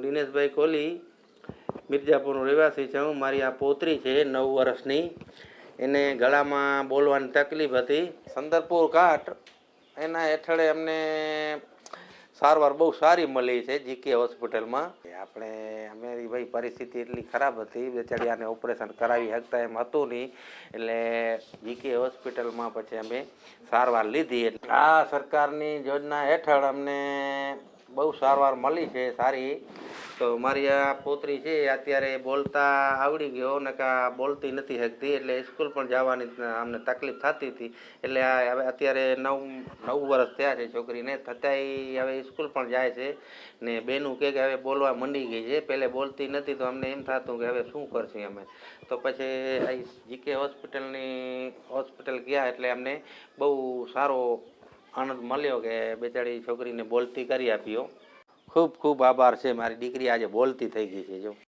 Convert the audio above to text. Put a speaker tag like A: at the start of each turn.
A: હું દિનેશભાઈ કોહલી મિર્જાપુરનો રહેવાસી છું. મારી આ પોતરી છે, નવ વર્ષની. એને ગળામાં બોલવાની તકલીફ હતી. સંદરપુર ઘાટ, એના હેઠળ અમને સારવાર બહુ સારી મળી છે, જીકે હોસ્પિટલમાં. આપણે અમારી ભાઈ પરિસ્થિતિ એટલી ખરાબ હતી બેચારી આને ઓપરેશન કરાવી શકતા એમ હતું નહીં. એટલે જીકે હોસ્પિટલમાં પછી અમે સારવાર લીધી. એટલે આ સરકારની યોજના હેઠળ અમને બહુ સારવાર મળી છે, સારી. તો મારી આ પોતરી છે અત્યારે બોલતા આવડી ગયો ને કા બોલતી નથી શકતી એટલે સ્કૂલ પણ જવાની અમને તકલીફ થતી હતી. એટલે હવે અત્યારે નવ નવ વર્ષ થયા છે છોકરીને થતાંય હવે સ્કૂલ પણ જાય છે. ને બેનું કે હવે બોલવા મંડી ગઈ છે પહેલે બોલતી નથી તો અમને એમ થતું કે હવે શું કરશું અમે. તો પછી આ જીકે હોસ્પિટલની, હોસ્પિટલ ગયા એટલે અમને બહુ સારો આનંદ મળ્યો કે બેચારી છોકરીને બોલતી કરી આપ્યો. ખૂબ ખૂબ આભાર છે. મારી દીકરી આજે બોલતી થઈ ગઈ છે જો.